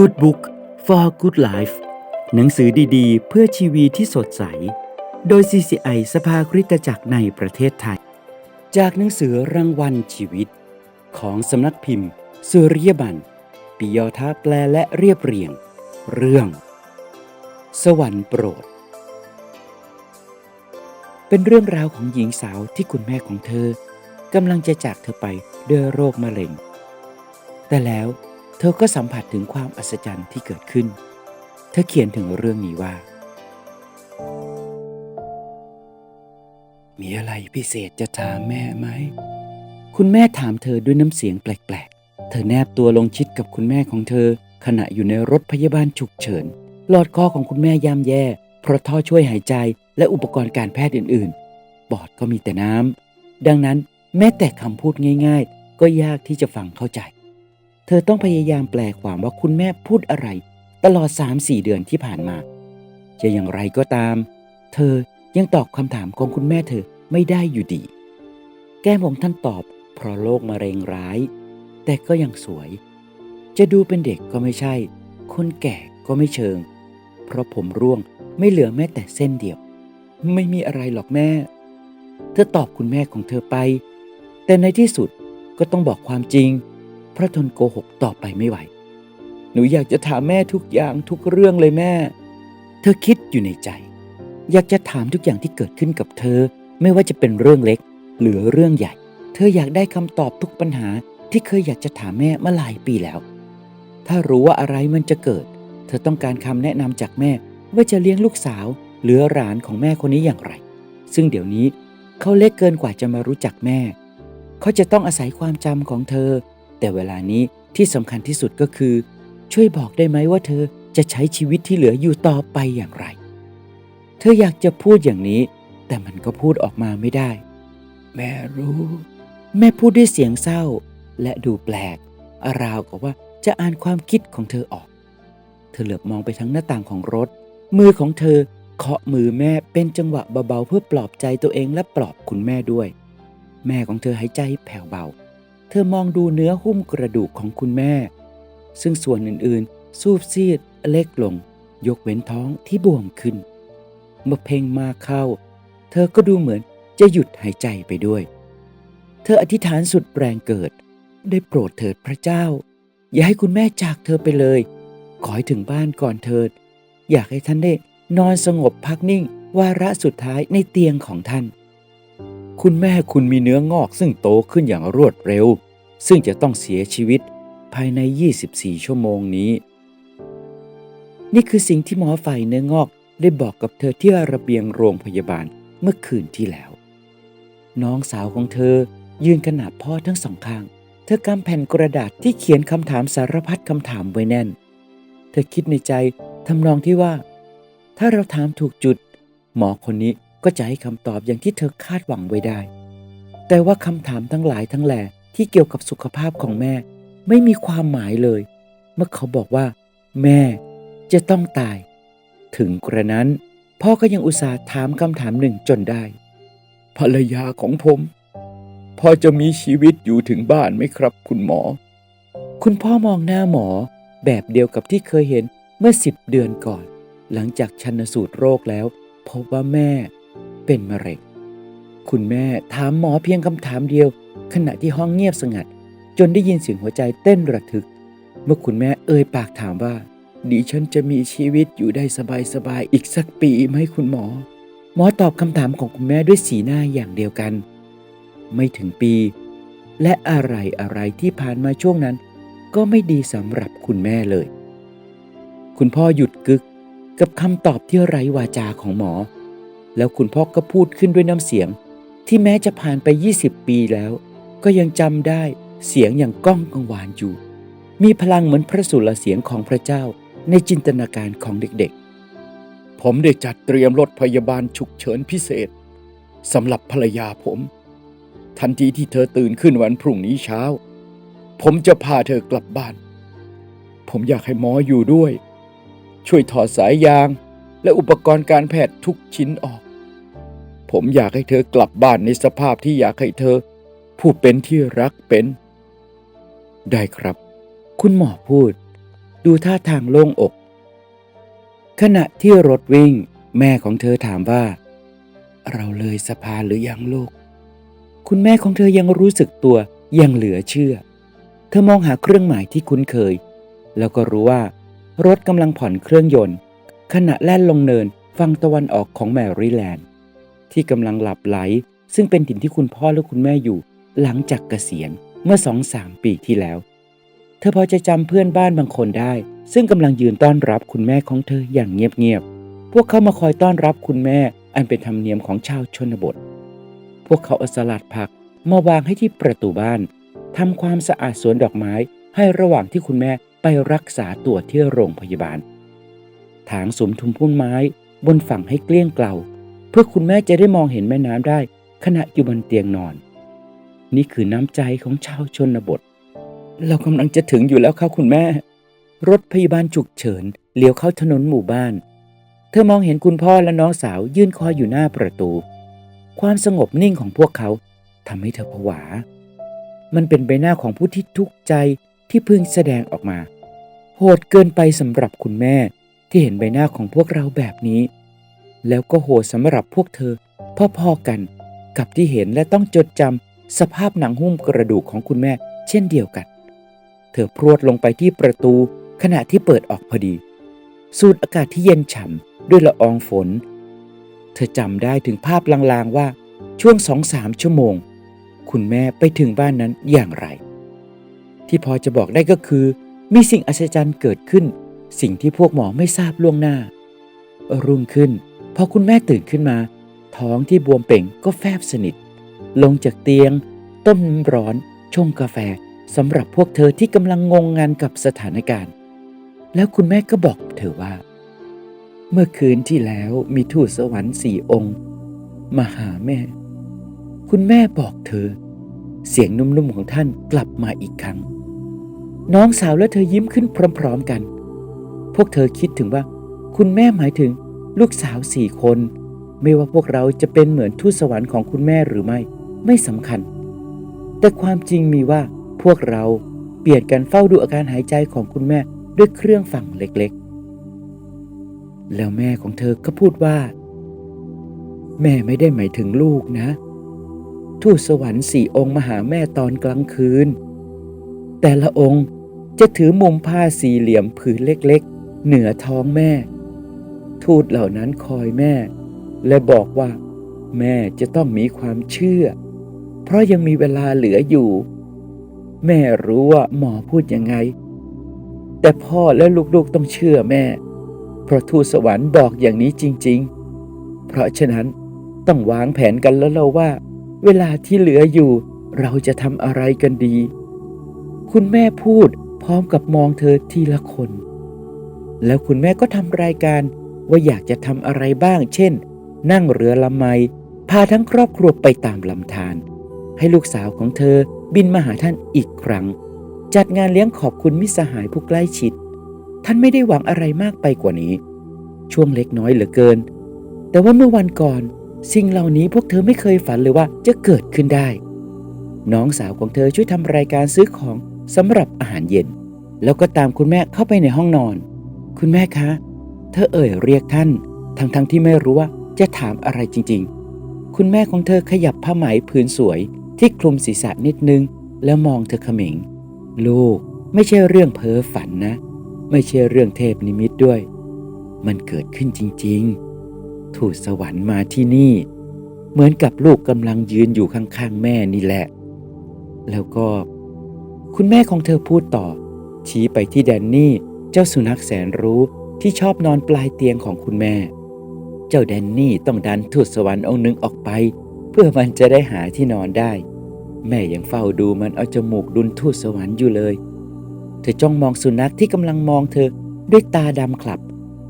Good Book for Good Life หนังสือดีๆ เพื่อชีวีที่สดใส โดย CCI สภาคริสตจักรในประเทศไทย จากหนังสือรางวัลชีวิต ของสำนักพิมพ์ สุริยบันปิยอทาแปลและเรียบเรียง เรื่อง สวรรค์โปรด เป็นเรื่องราวของหญิงสาวที่คุณแม่ของเธอกำลังจะจากเธอไปด้วยโรคมะเร็ง แต่แล้ว เธอก็สัมผัสถึงความอัศจรรย์ที่เกิดขึ้น เธอเขียนถึงเรื่องนี้ว่า มีอะไรพิเศษจะถามแม่ไหม คุณแม่ถามเธอด้วยน้ำเสียงแปลกๆ เธอแนบตัวลงชิดกับคุณแม่ของเธอ ขณะอยู่ในรถพยาบาลฉุกเฉิน หลอดคอของคุณแม่ย่ำแย่ เพราะท่อช่วยหายใจและอุปกรณ์การแพทย์อื่นๆ ปอดก็มีแต่น้ำดังนั้นแม้แต่คำพูดง่าย ๆ ก็ยากที่จะฟังเข้าใจ เธอต้องพยายามแปลความว่าคุณแม่พูดอะไร ตลอด3-4เดือนที่ผ่านมา จะอย่างไรก็ตาม เธอยังตอบคำถามของคุณแม่เธอไม่ได้อยู่ดี แก้มของท่านตอบ เพราะโรคมะเร็งร้าย แต่ก็ยังสวย จะดูเป็นเด็กก็ไม่ใช่ คนแก่ก็ไม่เชิง เพราะผมร่วงไม่เหลือแม้แต่เส้นเดียว ไม่มีอะไรหรอกแม่ เธอตอบคุณแม่ของเธอไป แต่ในที่สุดก็ต้องบอกความจริง เพราะทนโกหกต่อไปไม่ไหว หนูอยากจะถามแม่ทุกอย่างทุกเรื่องเลยแม่ เธอคิดอยู่ในใจ อยากจะถามทุกอย่างที่เกิดขึ้นกับเธอ ไม่ว่าจะเป็นเรื่องเล็ก หรือเรื่องใหญ่ เธออยากได้คำตอบทุกปัญหาที่เคยอยากจะถามแม่มาหลายปีแล้ว ถ้ารู้ว่าอะไรมันจะเกิด เธอต้องการคำแนะนำจากแม่ว่าจะเลี้ยงลูกสาว หรือหลานของแม่คนนี้อย่างไร ซึ่งเดี๋ยวนี้เขาเล็กเกินกว่าจะมารู้จักแม่ เขาจะต้องอาศัยความจำของเธอ แต่เวลานี้ที่สำคัญที่สุดก็คือ ช่วยบอกได้ไหมว่าเธอจะใช้ชีวิตที่เหลืออยู่ต่อไปอย่างไร เธออยากจะพูดอย่างนี้ แต่มันก็พูดออกมาไม่ได้ แม่รู้ แม่พูดด้วยเสียงเศร้า และดูแปลก ราวกับว่าจะอ่านความคิดของเธอออก เธอเหลือบมองไปทั้งหน้าต่างของรถ มือของเธอเคาะมือแม่เป็นจังหวะเบาๆเพื่อปลอบใจตัวเองและปลอบคุณแม่ด้วย แม่ของเธอหายใจแผ่วเบา ธอมองดูเนื้อหุ้มกระดูกของคุณแม่ ซึ่งส่วนอื่นๆสูบซีดเล็กลง ยกเว้นท้องที่บวมขึ้น เมื่อเพ่งมากเข้า เธอก็ดูเหมือนจะหยุดหายใจไปด้วย เธออธิษฐานสุดแรงเกิด ได้โปรดเถิดพระเจ้า อย่าให้คุณแม่จากเธอไปเลย ขอให้ถึงบ้านก่อนเถิด อยากให้ท่านได้นอนสงบพักนิ่งวาระสุดท้ายในเตียงของท่าน คุณแม่คุณมีเนื้องอกซึ่งโตขึ้นอย่างรวดเร็ว ซึ่งจะต้องเสียชีวิตภายใน 24 ชั่วโมงนี้ นี่คือสิ่งที่หมอฝ่ายเนื้องอกได้บอกกับเธอที่ระเบียงโรงพยาบาลเมื่อคืนที่แล้ว น้องสาวของเธอยืนขนาบพ่อทั้งสองข้าง เธอกำแผ่นกระดาษที่เขียนคำถามสารพัดคำถามไว้แน่น เธอคิดในใจทำนองที่ว่า ถ้าเราถามถูกจุด หมอคนนี้ก็จะให้คำตอบอย่างที่เธอคาดหวังไว้ได้ แต่ว่าคำถามทั้งหลายทั้งแหล่ ที่เกี่ยวกับสุขภาพของแม่ ไม่มีความหมายเลย เมื่อเขาบอกว่า แม่จะต้องตาย ถึงกระนั้น พ่อก็ยังอุตส่าห์ถามคำถามหนึ่งจนได้ ภรรยาของผมพอจะมีชีวิตอยู่ถึงบ้านไหมครับ คุณหมอ คุณพ่อมองหน้าหมอแบบเดียวกับที่เคยเห็นเมื่อสิบเดือนก่อน หลังจากชันสูตรโรคแล้วพบว่าแม่เป็นมะเร็ง คุณแม่ถามหมอเพียงคำถามเดียว ขณะที่ห้องเงียบสงัด จนได้ยินเสียงหัวใจเต้นระทึก เมื่อคุณแม่เอ่ยปากถามว่าดิฉันจะมีชีวิตอยู่ได้สบายๆอีกสักปีไหมคุณหมอ หมอตอบคำถามของคุณแม่ด้วยสีหน้าอย่างเดียวกัน ไม่ถึงปี และอะไรอะไรที่ผ่านมาช่วงนั้น ก็ไม่ดีสำหรับคุณแม่เลย คุณพ่อหยุดกึกกับคำตอบที่ไร้วาจาของหมอ แล้วคุณพ่อก็พูดขึ้นด้วยน้ำเสียง ที่แม้จะผ่านไป 20 ปีแล้ว ก็ยังจำได้เสียงอย่างก้องกังวานอยู่ มีพลังเหมือนพระสุรเสียงของพระเจ้าในจินตนาการของเด็กๆ ผมได้จัดเตรียมรถพยาบาลฉุกเฉินพิเศษสำหรับภรรยาผม ทันทีที่เธอตื่นขึ้นวันพรุ่งนี้เช้า ผมจะพาเธอกลับบ้าน ผมอยากให้หมออยู่ด้วย ช่วยถอดสายยาง และอุปกรณ์การแพทย์ทุกชิ้นออก ผมอยากให้เธอกลับบ้านในสภาพที่อยากให้เธอ ผู้เป็นที่รักเป็น ได้ครับ คุณหมอพูด ดูท่าทางโล่งอก ขณะที่รถวิ่ง แม่ของเธอถามว่า เราเลยสะพานหรือยังลูก คุณแม่ของเธอยังรู้สึกตัวยังเหลือเชื่อ เธอมองหาเครื่องหมายที่คุ้นเคย แล้วก็รู้ว่ารถกำลังผ่อนเครื่องยนต์ ขณะแล่นลงเนินฝั่งตะวันออกของแมรี่แลนด์ ที่กำลังหลับไหล ซึ่งเป็นถิ่นที่คุณพ่อและคุณแม่อยู่ หลังจากเกษียณเมื่อสองสามปีที่แล้ว เธอพอจะจำเพื่อนบ้านบางคนได้ ซึ่งกำลังยืนต้อนรับคุณแม่ของเธออย่างเงียบๆ พวกเขามาคอยต้อนรับคุณแม่อันเป็นธรรมเนียมของชาวชนบท พวกเขาเอาสลัดผักมาวางให้ที่ประตูบ้านทำความสะอาดสวนดอกไม้ให้ระหว่างที่คุณแม่ไปรักษาตัวที่โรงพยาบาล ถางสมทุมพุ่มไม้บนฝั่งให้เกลี้ยงเกลาเพื่อคุณแม่จะได้มองเห็นแม่น้ำได้ขณะอยู่บนเตียงนอน นี่คือน้ำใจของชาวชนบท เรากำลังจะถึงอยู่แล้วครับคุณแม่ รถพยาบาลฉุกเฉินเลี้ยวเข้าถนนหมู่บ้าน เธอมองเห็นคุณพ่อและน้องสาวยื่นคอยอยู่หน้าประตู ความสงบนิ่งของพวกเขาทำให้เธอผวา มันเป็นใบหน้าของผู้ที่ทุกข์ใจที่เพิ่งแสดงออกมา โหดเกินไปสำหรับคุณแม่ที่เห็นใบหน้าของพวกเราแบบนี้ แล้วก็โหดสำหรับพวกเธอพ่อๆกันกับที่เห็นและต้องจดจำ สภาพหนังหุ้มกระดูกของคุณแม่เช่นเดียวกัน เธอพรวดลงไปที่ประตูขณะที่เปิดออกพอดี สูดอากาศที่เย็นฉ่ำด้วยละอองฝน เธอจำได้ถึงภาพลางๆว่าช่วงสองสามชั่วโมง คุณแม่ไปถึงบ้านนั้นอย่างไร ที่พอจะบอกได้ก็คือ มีสิ่งอัศจรรย์เกิดขึ้น สิ่งที่พวกหมอไม่ทราบล่วงหน้า รุ่งขึ้น พอคุณแม่ตื่นขึ้นมา ท้องที่บวมเป่งก็แฟบสนิท ลงจากเตียง ต้มน้ำร้อนชงกาแฟสำหรับพวกเธอที่กำลังงงงานกับสถานการณ์ แล้วคุณแม่ก็บอกเธอว่า เมื่อคืนที่แล้วมีทูตสวรรค์สี่องค์มาหาแม่ คุณแม่บอกเธอ เสียงนุ่มๆของท่านกลับมาอีกครั้ง น้องสาวและเธอยิ้มขึ้นพร้อมๆกัน พวกเธอคิดถึงว่า คุณแม่หมายถึงลูกสาวสี่คน ไม่ว่าพวกเราจะเป็นเหมือนทูตสวรรค์ของคุณแม่หรือไม่ ไม่สำคัญ แต่ความจริงมีว่าพวกเราเปลี่ยนกันเฝ้าดูอาการหายใจของคุณแม่ด้วยเครื่องฝั่งเล็กๆ แล้วแม่ของเธอก็พูดว่า แม่ไม่ได้หมายถึงลูกนะ ทูตสวรรค์สี่องค์มาหาแม่ตอนกลางคืน แต่ละองค์จะถือมุมผ้าสี่เหลี่ยมผืนเล็กๆ เหนือท้องแม่ ทูตเหล่านั้นคอยแม่ และบอกว่า แม่จะต้องมีความเชื่อ เพราะยังมีเวลาเหลืออยู่ แม่รู้ว่าหมอพูดยังไง แต่พ่อและลูกๆต้องเชื่อแม่ เพราะทูตสวรรค์บอกอย่างนี้จริง ๆ เพราะฉะนั้นต้องวางแผนกันแล้วเราว่า เวลาที่เหลืออยู่ เราจะทำอะไรกันดี คุณแม่พูดพร้อมกับมองเธอทีละคน แล้วคุณแม่ก็ทำรายการว่าอยากจะทำอะไรบ้าง เช่น นั่งเรือลำไมพาทั้งครอบครัวไปตามลำธาร ให้ลูกสาวของเธอบินมาหาท่านอีกครั้ง จัดงานเลี้ยงขอบคุณมิสหายผู้ใกล้ชิด ท่านไม่ได้หวังอะไรมากไปกว่านี้ ช่วงเล็กน้อยเหลือเกิน แต่ว่าเมื่อวันก่อน สิ่งเหล่านี้พวกเธอไม่เคยฝันเลยว่าจะเกิดขึ้นได้ น้องสาวของเธอช่วยทำรายการซื้อของสำหรับอาหารเย็น แล้วก็ตามคุณแม่เข้าไปในห้องนอน คุณแม่คะ เธอเอ่ยเรียกท่าน ทั้งๆทที่ไม่รู้ว่าจะถามอะไรจริง ๆ คุณแม่ของเธอขยับผ้าไหมผืนสวย ที่คลุมศีรษะนิดนึง แล้วมองเธอเขม็งลูกไม่ใช่เรื่องเพ้อฝันนะ ไม่ใช่เรื่องเทพนิมิตด้วย มันเกิดขึ้นจริงๆทูตสวรรค์มาที่นี่ เหมือนกับลูกกำลังยืนอยู่ข้างๆแม่นี่แหละ แล้วก็ คุณแม่ของเธอพูดต่อ ชี้ไปที่แดนนี่เจ้าสุนัขแสนรู้ที่ชอบนอนปลายเตียงของคุณแม่ เจ้าแดนนี่ต้องดันทูตสวรรค์องค์หนึ่งออกไป เพื่อมันจะได้หาที่นอนได้ แม่ยังเฝ้าดูมันเอาจมูกดุนทูตสวรรค์อยู่เลย เธอจ้องมองสุนัขที่กำลังมองเธอด้วยตาดำคลับ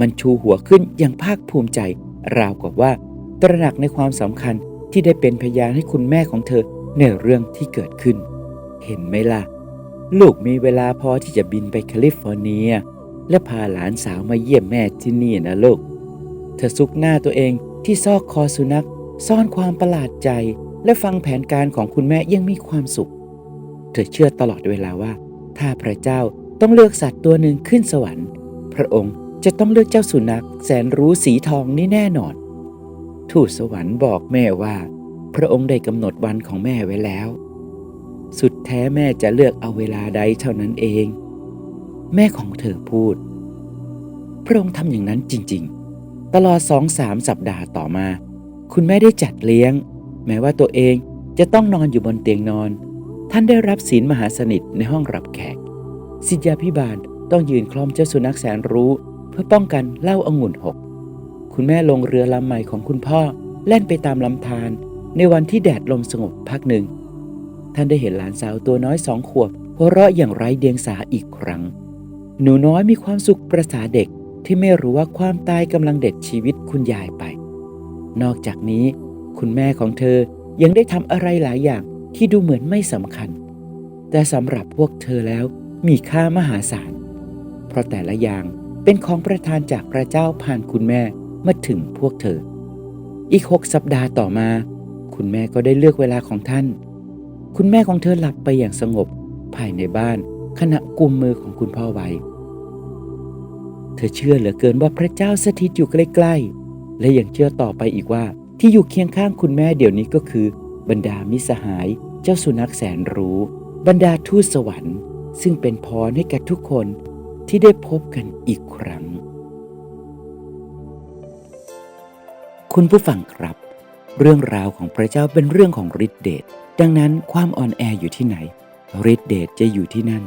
มันชูหัวขึ้นอย่างภาคภูมิใจ ราวกับว่า ตระหนักในความสำคัญที่ได้เป็นพยานให้คุณแม่ของเธอในเรื่องที่เกิดขึ้น เห็นไหมล่ะ ลูกมีเวลาพอที่จะบินไปแคลิฟอร์เนีย และพาหลานสาวมาเยี่ยมแม่ที่นี่นะลูก เธอซุกหน้าตัวเองที่ซอกคอสุนัข ซ่อนความประหลาดใจและฟังแผนการของคุณแม่ยังมีความสุข เธอเชื่อตลอดเวลาว่า ถ้าพระเจ้าต้องเลือกสัตว์ตัวหนึ่งขึ้นสวรรค์ พระองค์จะต้องเลือกเจ้าสุนัขแสนรู้สีทองนี่แน่นอน ทูตสวรรค์บอกแม่ว่า พระองค์ได้กำหนดวันของแม่ไว้แล้ว สุดแท้แม่จะเลือกเอาเวลาใดเท่านั้นเอง แม่ของเธอพูด พระองค์ทำอย่างนั้นจริง ๆ ตลอดสองสามสัปดาห์ต่อมา คุณแม่ได้จัดเลี้ยง แม้ว่าตัวเองจะต้องนอนอยู่บนเตียงนอน ท่านได้รับศีลมหาสนิทในห้องรับแขกสิทธยาพิบาลต้องยืนคล้อมเจ้าสุนัขแสนรู้ เพื่อป้องกันเหล้าองุ่นหก คุณแม่ลงเรือลำใหม่ของคุณพ่อแล่นไปตามลำธารในวันที่แดดลมสงบพักหนึ่ง ท่านได้เห็นหลานสาวตัวน้อยสองขวบหัวเราะอย่างไร้เดียงสาอีกครั้ง หนูน้อยมีความสุขประสาเด็กที่ไม่รู้ว่าความตายกำลังเด็ดชีวิตคุณยายไป นอกจากนี้ คุณแม่ของเธอยังได้ทำอะไรหลายอย่างที่ดูเหมือนไม่สำคัญ แต่สำหรับพวกเธอแล้วมีค่ามหาศาล เพราะแต่ละอย่างเป็นของประทานจากพระเจ้าผ่านคุณแม่มาถึงพวกเธอ อีกหกสัปดาห์ต่อมา คุณแม่ก็ได้เลือกเวลาของท่าน คุณแม่ของเธอหลับไปอย่างสงบภายในบ้านขณะกุมมือของคุณพ่อไว้ เธอเชื่อเหลือเกินว่าพระเจ้าสถิตอยู่ใกล้ๆ และยังเชื่อต่อไปอีกว่า ที่อยู่เคียงข้างคุณแม่เดี๋ยวนี้ก็คือ บรรดามิสหาย เจ้าสุนัขแสนรู้ บรรดาทูตสวรรค์ ซึ่งเป็นพรให้แก่ทุกคนที่ได้พบกันอีกครั้ง คุณผู้ฟังครับ เรื่องราวของพระเจ้าเป็นเรื่องของฤทธิเดชดังนั้นความอ่อนแออยู่ที่ไหนฤทธิเดชจะอยู่ที่นั่น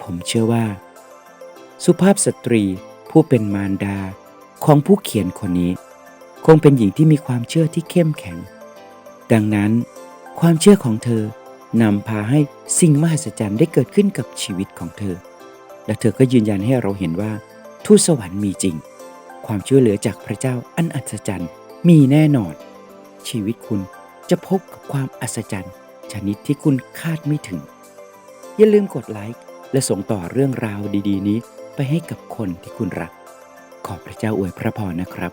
ผมเชื่อว่า สุภาพสตรีผู้เป็นมารดาของผู้เขียนคนนี้ คงเป็นหญิงที่มีความเชื่อที่เข้มแข็ง ดังนั้น ความเชื่อของเธอนำพาให้สิ่งมหัศจรรย์ได้เกิดขึ้นกับชีวิตของเธอ และเธอก็ยืนยันให้เราเห็นว่า ทูตสวรรค์มีจริง ความช่วยเหลือจากพระเจ้าอันอัศจรรย์มีแน่นอน ชีวิตคุณจะพบกับความอัศจรรย์ ชนิดที่คุณคาดไม่ถึง อย่าลืมกดไลค์และส่งต่อเรื่องราวดี ๆ นี้ไปให้กับคนที่คุณรัก ขอพระเจ้าอวยพระพรนะครับ